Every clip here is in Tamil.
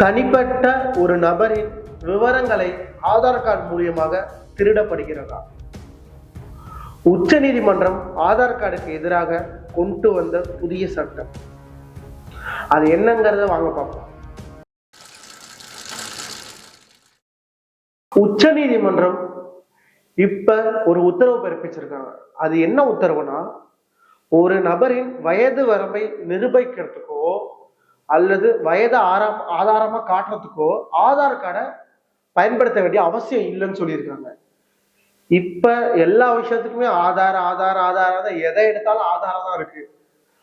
தனிப்பட்ட ஒரு நபரின் விவரங்களை ஆதார் கார்டு மூலியமாக திருடப்படுகிறதா? உச்ச நீதிமன்றம் ஆதார் கார்டுக்கு எதிராக கொண்டு வந்த புதிய சட்டம். அது என்னங்கிறத வாங்க பார்ப்போம். உச்சநீதிமன்றம் இப்ப ஒரு உத்தரவு பிறப்பிச்சிருக்காங்க. அது என்ன உத்தரவுனா ஒரு நபரின் வயது வரம்பை நிரூபிக்கிறதுக்கோ அல்லது வயதை ஆறாம் ஆதாரமா காட்டுறதுக்கோ ஆதார் கார்டை பயன்படுத்த வேண்டிய அவசியம் இல்லைன்னு சொல்லியிருக்காங்க. இப்ப எல்லா விஷயத்துக்குமே ஆதார் ஆதார் ஆதார் தான் எதை எடுத்தாலும் ஆதாரம் தான் இருக்கு.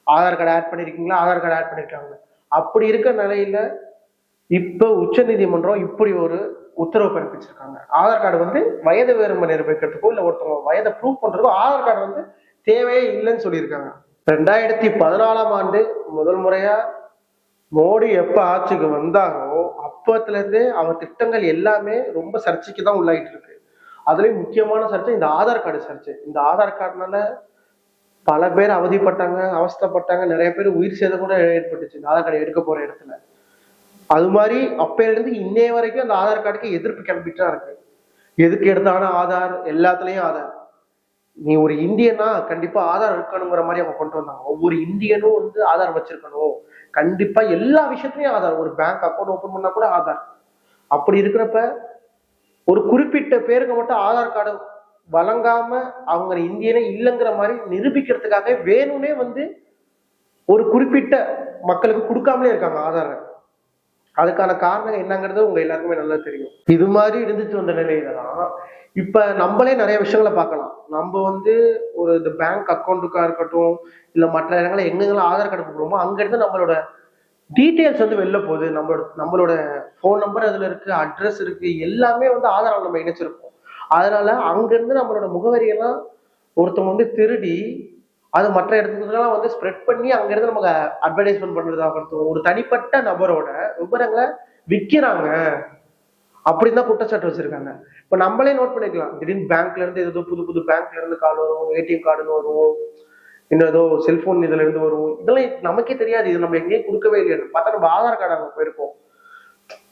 ஆதார் கார்டு ஆட் பண்ணிருக்கீங்களா? ஆதார் கார்டு ஆட் பண்ணிருக்காங்க. அப்படி இருக்க நிலையில இப்ப உச்சநீதிமன்றம் இப்படி ஒரு உத்தரவு பிறப்பிச்சிருக்காங்க. ஆதார் கார்டு வந்து வயது வேறுமை நிரூபிக்கிறதுக்கோ இல்லை ஒருத்தவங்க வயதை ப்ரூவ் பண்றதுக்கோ ஆதார் கார்டு வந்து தேவையே இல்லைன்னு சொல்லியிருக்காங்க. ரெண்டாயிரத்தி பதினாலாம் ஆண்டு முதல் முறையா மோடி எப்ப ஆட்சிக்கு வந்தாரோ அப்பத்துல இருந்தே அவர் திட்டங்கள் எல்லாமே ரொம்ப சர்ச்சைக்கு தான் உள்ளாயிட்டு இருக்கு. அதுலயும் முக்கியமான சர்ச்சை இந்த ஆதார் கார்டு சர்ச்சை. இந்த ஆதார் கார்டுனால பல பேர் அவதிப்பட்டாங்க அவஸ்தைப்பட்டாங்க நிறைய பேர் உயிர் சேதம் கூட ஏற்பட்டுச்சு இந்த ஆதார் கார்டு எடுக்க போற இடத்துல. அது மாதிரி அப்பையிலிருந்து இன்னைய வரைக்கும் அந்த ஆதார் கார்டுக்கு எதிர்ப்பு கிளம்பிட்டு தான் இருக்கு. எதுக்கு எடுத்தாலும் ஆதார் எல்லாத்துலயும் ஆதார். நீ ஒரு இந்தியனா கண்டிப்பா ஆதார் இருக்கணுங்கிற மாதிரி அவங்க கொண்டு வந்தாங்க. ஒவ்வொரு இந்தியனும் வந்து ஆதார் வச்சிருக்கணும். கண்டிப்பா எல்லா விஷயத்துலயும் ஆதார். ஒரு பேங்க் அக்கௌண்ட் ஓபன் பண்ணா கூட ஆதார். அப்படி இருக்கிறப்ப ஒரு குறிப்பிட்ட பேருக்கு மட்டும் ஆதார் கார்டு வழங்காம அவங்க இந்தியனே இல்லைங்கிற மாதிரி நிரூபிக்கிறதுக்காக வேணும்னே வந்து ஒரு குறிப்பிட்ட மக்களுக்கு கொடுக்காமலே இருக்காங்க ஆதாரை. அதுக்கான காரணம் என்னங்கிறது உங்க எல்லாருக்குமே நல்லா தெரியும். இது மாதிரி இருந்துட்டு வந்த நிலையில தான் இப்ப நம்மளே நிறைய விஷயங்களை பார்க்கலாம். நம்ம வந்து ஒரு இந்த பேங்க் அக்கௌண்ட்டுக்கா இருக்கட்டும் இல்ல மற்ற இடங்களை எங்கெங்கெல்லாம் ஆதார் கார்டு கொடுக்குறோமோ அங்க இருந்து நம்மளோட டீட்டெயில்ஸ் வந்து வெளில போகுது. நம்மளோட நம்மளோட ஃபோன் நம்பர் அதுல இருக்கு அட்ரஸ் இருக்கு எல்லாமே வந்து ஆதாரம் நம்ம இணைச்சிருக்கோம். அதனால அங்கிருந்து நம்மளோட முகவரியெல்லாம் ஒருத்தவங்க வந்து திருடி அது மற்ற இடத்துக்குலாம் வந்து ஸ்ப்ரெட் பண்ணி அங்கிருந்து நமக்கு அட்வர்டைஸ்மெண்ட் பண்றதாகட்டும் ஒரு தனிப்பட்ட நபரோட விவரங்களை விற்கிறாங்க அப்படின்னு தான் குற்றச்சாட்டு வச்சிருக்காங்க. இப்போ நம்மளே நோட் பண்ணிக்கலாம். திடீர்னு பேங்க்ல இருந்து ஏதோ புது புது பேங்க்ல இருந்து கால் வரும் ஏடிஎம் கார்டுன்னு வரும் இன்னும் ஏதோ செல்போன் இதுல இருந்து வரும். இதெல்லாம் நமக்கே தெரியாது. இது நம்ம எங்கேயும் கொடுக்கவே இல்லைன்னு பார்த்தா நம்ம ஆதார் கார்டு அங்கே போயிருக்கோம்.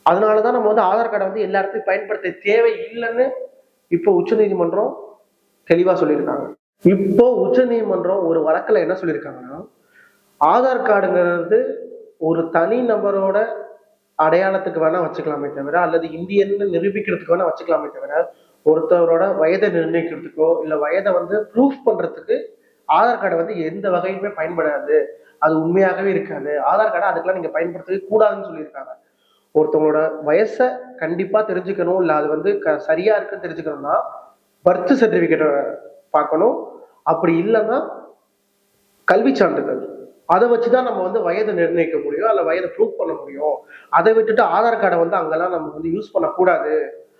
அதனாலதான் நம்ம வந்து ஆதார் கார்டை வந்து எல்லா இடத்துலையும் பயன்படுத்த தேவை இல்லைன்னு இப்போ உச்சநீதிமன்றம் தெளிவா சொல்லியிருக்காங்க. இப்போ உச்சநீதிமன்றம் ஒரு வழக்கில் என்ன சொல்லியிருக்காங்கன்னா ஆதார் கார்டுங்கிறது ஒரு தனி நபரோட அடையாளத்துக்கு வேணா வச்சுக்கலாமே தவிர அல்லது இந்தியன்னு நிரூபிக்கிறதுக்கு வேணா வச்சுக்கலாமே தவிர ஒருத்தவரோட வயதை நிர்ணயிக்கிறதுக்கோ இல்ல வயதை வந்து ப்ரூஃப் பண்றதுக்கு ஆதார் கார்டு வந்து எந்த வகையுமே பயன்படாது. அது உண்மையாகவே இருக்காது. ஆதார் கார்டை அதுக்கெல்லாம் நீங்க பயன்படுத்தவே கூடாதுன்னு சொல்லியிருக்காங்க. ஒருத்தவங்களோட வயசை கண்டிப்பா தெரிஞ்சுக்கணும் இல்ல அது வந்து க சரியா இருக்குன்னு தெரிஞ்சுக்கணும்னா பர்த் சர்டிபிகேட்டை பார்க்கணும். அப்படி இல்லைன்னா கல்வி சான்றிதழ் அதை வச்சுதான் நம்ம வந்து வயதை நிர்ணயிக்க முடியும் அல்ல வயதை ப்ரூவ் பண்ண முடியும். அதை விட்டுட்டு ஆதார் கார்டை வந்து அங்கெல்லாம் நம்ம வந்து யூஸ் பண்ணக்கூடாது.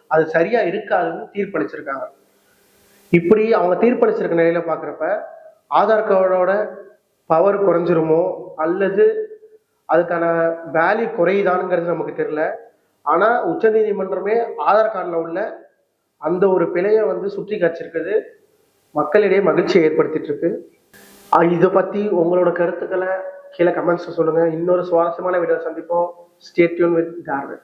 அது சரியா இருக்காதுன்னு தீர்ப்பளிச்சிருக்காங்க. இப்படி அவங்க தீர்ப்பளிச்சிருக்க நிலையில பாக்குறப்ப ஆதார் கார்டோட பவர் குறைஞ்சிருமோ அல்லது அதுக்கான வேல்யூ குறையுதானுங்கிறது நமக்கு தெரியல. ஆனா உச்சநீதிமன்றமே ஆதார் கார்டில் உள்ள அந்த ஒரு பிழையை வந்து சுற்றி காய்ச்சிருக்குது மக்களிடையே மகிழ்ச்சியை ஏற்படுத்திட்டு இருக்கு இதை பத்தி உங்களோட கருத்துக்களை கீழே கமெண்ட்ஸ் சொல்லுங்க. இன்னொரு சுவாரஸ்யமான வீடியோ சந்திப்போம். Stay tuned with Darwin